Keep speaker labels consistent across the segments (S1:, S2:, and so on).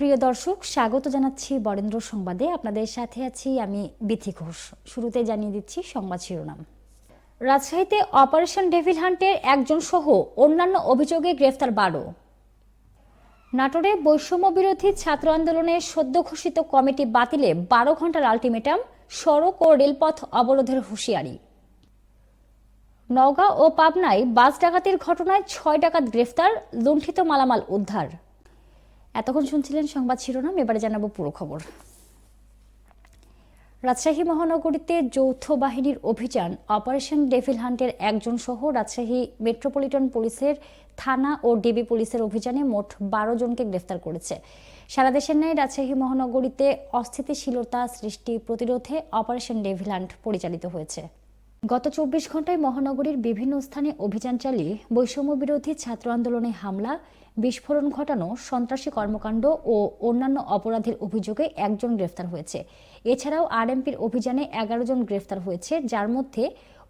S1: প্রিয় দর্শক, স্বাগত জানাচ্ছি বরেন্দ্র সংবাদে। আপনাদের সাথে আছি আমি বিথি ঘোষ। শুরুতে জানিয়ে দিচ্ছি সংবাদ শিরোনাম। রাজশাহীতে অপারেশন ডেভিল হান্টের একজন সহ অন্যান্য অভিযোগে গ্রেফতার বারো। নাটোরে বৈষম্য বিরোধী ছাত্র আন্দোলনের সদ্য ঘোষিত কমিটি বাতিলে বারো ঘণ্টার আলটিমেটাম, সড়ক ও রেলপথ অবরোধের হুঁশিয়ারি। নওগাঁ ও পাবনায় বাস ডাকাতির ঘটনায় ছয় ডাকাত গ্রেফতার, লুণ্ঠিত মালামাল উদ্ধার। এতক্ষণ শুনছিলেন সংবাদ শিরোনাম, এবারে জানাব পুরো খবর। রাজশাহী মহানগরীতে যৌথ বাহিনীর অভিযান, অপারেশন ডেভিল হান্টের একজন সহ রাজশাহী মেট্রোপলিটন পুলিশের থানা ও ডিবি পুলিশের অভিযানে মোট বারো জনকে গ্রেফতার করেছে। সারা দেশের ন্যায় রাজশাহী মহানগরীতে অস্থিতিশীলতা সৃষ্টি প্রতিরোধে অপারেশন ডেভিল হান্ট পরিচালিত হয়েছে। গত চব্বিশ ঘন্টায় মহানগরীর বিভিন্ন স্থানে অভিযান চালিয়ে বৈষম্য বিরোধী ছাত্র আন্দোলনে হামলা, বিস্ফোরণ ঘটানো, সন্ত্রাসী কর্মকাণ্ড ও অন্যান্য অপরাধের অভিযোগে একজন গ্রেফতার হয়েছে। এছাড়াও আরএমপির অভিযানে এগারো জন গ্রেফতার হয়েছে, যার মধ্যে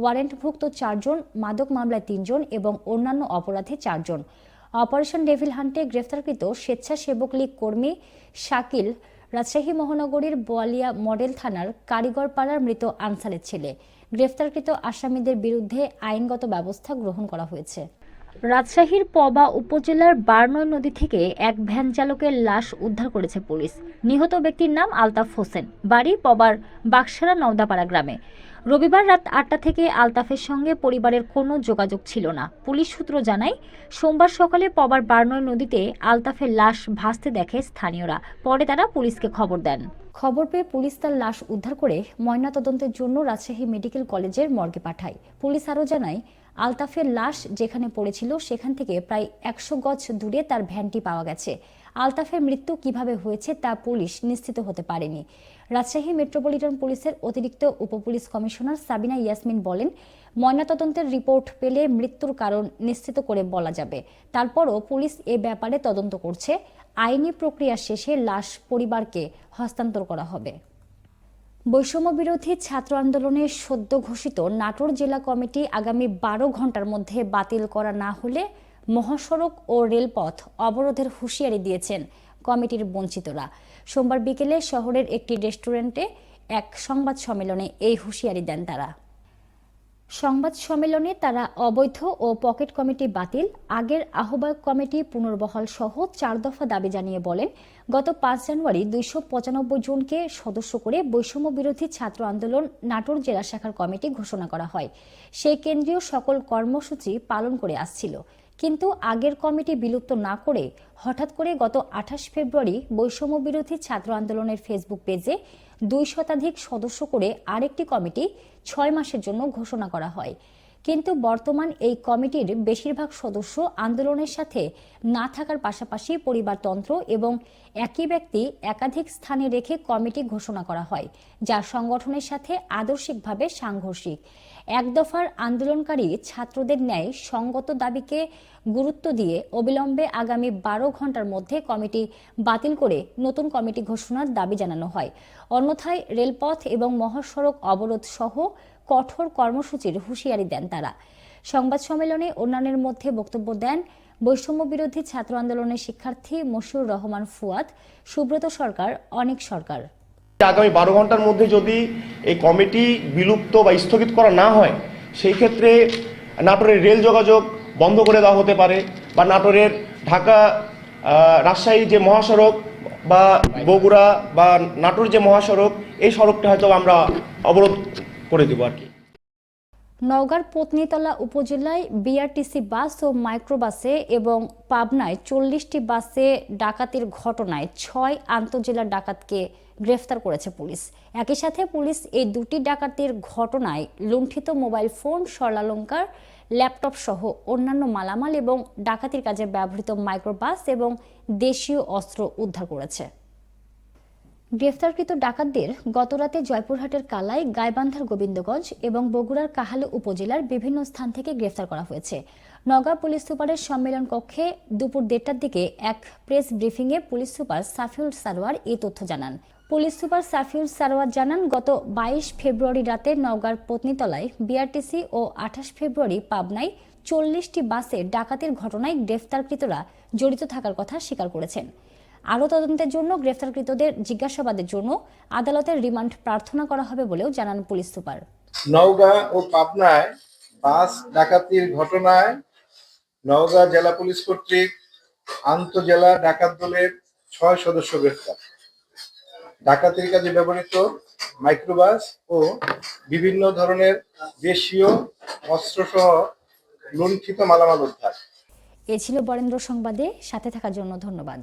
S1: ওয়ারেন্টভুক্ত চারজন মাদক মামলায় তিনজন এবং অন্যান্য অপরাধে চারজন অপারেশন ডেভিল হান্টে গ্রেফতারকৃত স্বেচ্ছাসেবক লীগ কর্মী শাকিল, রাজশাহী মহানগরীর বোয়ালিয়া মডেল থানার কারিগরপাড়ার মৃত আনসারের ছেলে। গ্রেফতারকৃত আসামিদের বিরুদ্ধে আইনগত ব্যবস্থা গ্রহণ করা হয়েছে। রাজশাহীর পবা উপজেলার বারনয় নদী থেকে এক ভ্যান চালকের লাশ উদ্ধার করেছে পুলিশ। নিহত ব্যক্তির নাম আলতাফ হোসেন। বাড়ি পবার বাক্সারা নওদাপাড়া গ্রামে। রবিবার রাত আটটা থেকে আলতাফের সঙ্গে পরিবারের কোনো যোগাযোগ ছিল না। পুলিশ সূত্র জানায়, সোমবার সকালে পবার বার্নয় নদীতে আলতাফের লাশ ভাসতে দেখে স্থানীয়রা। পরে তারা পুলিশকে খবর দেন। খবর পেয়ে পুলিশ তার লাশ উদ্ধার করে ময়নাতদন্তের জন্য রাজশাহী মেডিকেল কলেজের মর্গে পাঠায়। পুলিশ আরও জানায়, আলতাফের লাশ যেখানে পড়েছিল সেখান থেকে প্রায় একশো গজ দূরে তার ভ্যানটি পাওয়া গেছে। আলতাফের মৃত্যু কীভাবে হয়েছে তা পুলিশ নিশ্চিত হতে পারেনি। রাজশাহী মেট্রোপলিটন পুলিশের অতিরিক্ত উপপুলিশ কমিশনার সাবিনা ইয়াসমিন বলেন, ময়নাতদন্তের রিপোর্ট পেলে মৃত্যুর কারণ নিশ্চিত করে বলা যাবে। তারপরও পুলিশ এ ব্যাপারে তদন্ত করছে। আইনি প্রক্রিয়া শেষে লাশ পরিবারকে হস্তান্তর করা হবে। বৈষম্য বিরোধী ছাত্র আন্দোলনের সদ্য ঘোষিত নাটোর জেলা কমিটি আগামী বারো ঘণ্টার মধ্যে বাতিল করা না হলে মহাসড়ক ও রেলপথ অবরোধের হুঁশিয়ারি দিয়েছেন কমিটির বঞ্চিতরা। সোমবার বিকেলে শহরের একটি রেস্টুরেন্টে এক সংবাদ সম্মেলনে এই হুঁশিয়ারি দেন তারা। সংবাদ সম্মেলনে তারা অবৈধ ও পকেট কমিটি বাতিল, আগের আহ্বায়ক কমিটি পুনর্বহাল সহ চার দফা দাবি জানিয়ে বলেন, গত পাঁচ জানুয়ারি দুইশো পঁচানব্বই জনকে সদস্য করে বৈষম্য বিরোধী ছাত্র আন্দোলন নাটোর জেলা শাখার কমিটি ঘোষণা করা হয়। সেই কেন্দ্রীয় সকল কর্মসূচি পালন করে আসছিল। কিন্তু আগের কমিটি বিলুপ্ত না করে হঠাৎ করে গত আঠাশ ফেব্রুয়ারি বৈষম্য বিরোধী ছাত্র আন্দোলনের ফেসবুক পেজে দুই শতাধিক সদস্য করে আরেকটি কমিটি ছয় মাসের জন্য ঘোষণা করা হয়। কিন্তু বর্তমান এই কমিটির বেশিরভাগ সদস্য আন্দোলনের সাথে না থাকার পাশাপাশি পরিবারতন্ত্র এবং একই ব্যক্তি একাধিক স্থানে রেখে কমিটি ঘোষণা করা হয়, যা সংগঠনের সাথে আদর্শিকভাবে সাংঘর্ষিক। এক দফার আন্দোলনকারী ছাত্রদের ন্যায় সঙ্গত দাবিকে গুরুত্ব দিয়ে অবিলম্বে আগামী বারো ঘণ্টার মধ্যে কমিটি বাতিল করে নতুন কমিটি ঘোষণার দাবি জানানো হয়। অন্যথায় রেলপথ এবং মহাসড়ক অবরোধ সহ কঠোর কর্মসূচির হুঁশিয়ারি দেন তারা। সংবাদ সম্মেলনে অন্যান্যের মধ্যে বক্তব্য দেন বৈষম্য বিরোধী ছাত্র আন্দোলনের শিক্ষার্থী মশিউর রহমান ফুয়াদ, সুব্রত সরকার, অনেক সরকার।
S2: আগামী বারো ঘণ্টার মধ্যে যদি এই কমিটি বিলুপ্ত বা স্থগিত করা না হয়, সেই ক্ষেত্রে নাটোরের রেল যোগাযোগ বন্ধ করে দেওয়া হতে পারে বা নাটোরের ঢাকা রাজশাহী যে মহাসড়ক বা বগুড়া বা নাটোর যে মহাসড়ক, এই সড়কটা হয়তো আমরা অবরোধ করে দেবো আর কি।
S1: নওগাঁর পত্নীতলা উপজেলায় বিআরটিসি বাস ও মাইক্রোবাসে এবং পাবনায় চল্লিশটি বাসে ডাকাতির ঘটনায় ছয় আন্তজেলা ডাকাতকে গ্রেফতার করেছে পুলিশ। একই সাথে পুলিশ এই দুটি ডাকাতির ঘটনায় লুণ্ঠিত মোবাইল ফোন, স্বর্ণালঙ্কার, ল্যাপটপ সহ অন্যান্য মালামাল এবং ডাকাতির কাজে ব্যবহৃত মাইক্রোবাস এবং দেশীয় অস্ত্র উদ্ধার করেছে। গ্রেফতারকৃত ডাকাতদের গতরাতে জয়পুরহাটের কালাই, গাইবান্ধার গোবিন্দগঞ্জ এবং বগুড়ার কাহালু উপজেলার বিভিন্ন স্থান থেকে গ্রেফতার করা হয়েছে। নগা পুলিশ সুপারের সম্মেলন কক্ষে দুপুর দেড়টার দিকে এক প্রেস ব্রিফিংয়ে পুলিশ সুপার সাফিউল সারোয়ার এই তথ্য জানান। পুলিশ সুপার সাফিউল সারোয়ার জানান, গত বাইশ ফেব্রুয়ারি রাতে নওগাঁর পত্নীতলায় বিআরটিসি ও আঠাশ ফেব্রুয়ারি পাবনায় চল্লিশটি বাসে ডাকাতির ঘটনায় গ্রেফতারকৃতরা জড়িত থাকার কথা স্বীকার করেছেন। আরও তদন্তের জন্য গ্রেফতারকৃতদের জিজ্ঞাসাবাদের জন্য আদালতের রিমান্ড প্রার্থনা করা হবে বলেও জানান পুলিশ সুপার।
S3: নওগাঁ ও পাবনায় বাস ডাকাতির ঘটনায় নওগাঁ জেলা পুলিশ কর্তৃক আন্তজেলা ডাকাত দলের ছয় সদস্য গ্রেফতার। ডাকাতির কাজে ব্যবহৃত মাইক্রোবাস ও বিভিন্ন ধরনের দেশীয় অস্ত্রসহ লুণ্ঠিত মালামাল উদ্ধার।
S1: এ ছিল বরেন্দ্র সংবাদে সাথে থাকার জন্য ধন্যবাদ।